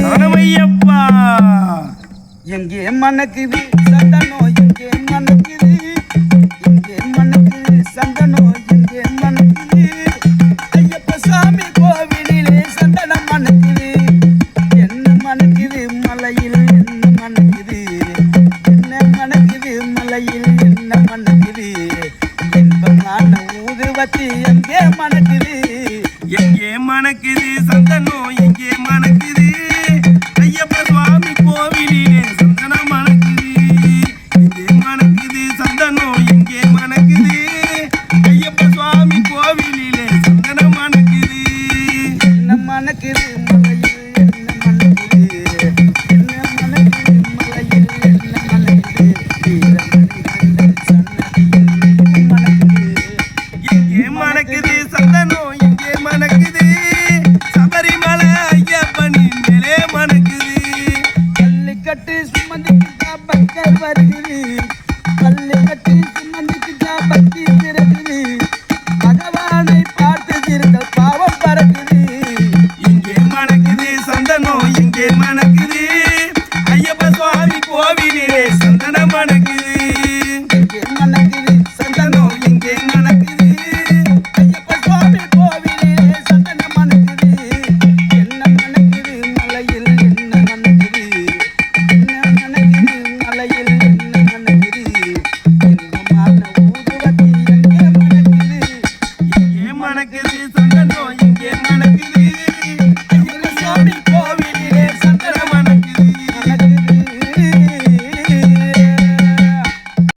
சரணமையப்பா எங்கே மணக்குது சந்தனோ எங்கே மணக்குது எங்கே மணக்குது சந்தனோ எங்கே மணக்குது ஐயப்ப சாமி கோவிலிலே சந்தனம் மணக்குது என்ன மணக்குது மலையில் என்ன மணக்குது என்ன மணக்குது மலையில் என்ன மணக்குது இன்பமான ஊதுவத்தி எங்கே மணக்குது மணக்குது சந்தனம் இங்கே மணக்குது ஐயப்ப சுவாமி கோவிலிலே சந்தனம் மணக்குது இங்கே மணக்குது சந்தனம் இங்கே மணக்குது ஐயப்ப சுவாமி கோவிலிலே சந்தனம் மணக்குது என்ன மணக்குது மணக்குது சந்தனம் கட்டு சுமந்து பக்கர் வருகிறி பல்லு கட்டு சுமந்து பக்கி திரட்டுது பகவானை பார்த்து திருங்கள் பாவம் பறக்குது. இங்கே மணக்குது சந்தனம் இங்கே மணக்குது. ஐயப்ப சுவாமி கோவிலே சந்தனம் மணக்குது இங்கே மணக்குது சந்தனம் இங்கே மணக்குது. ಸಂಗನೋ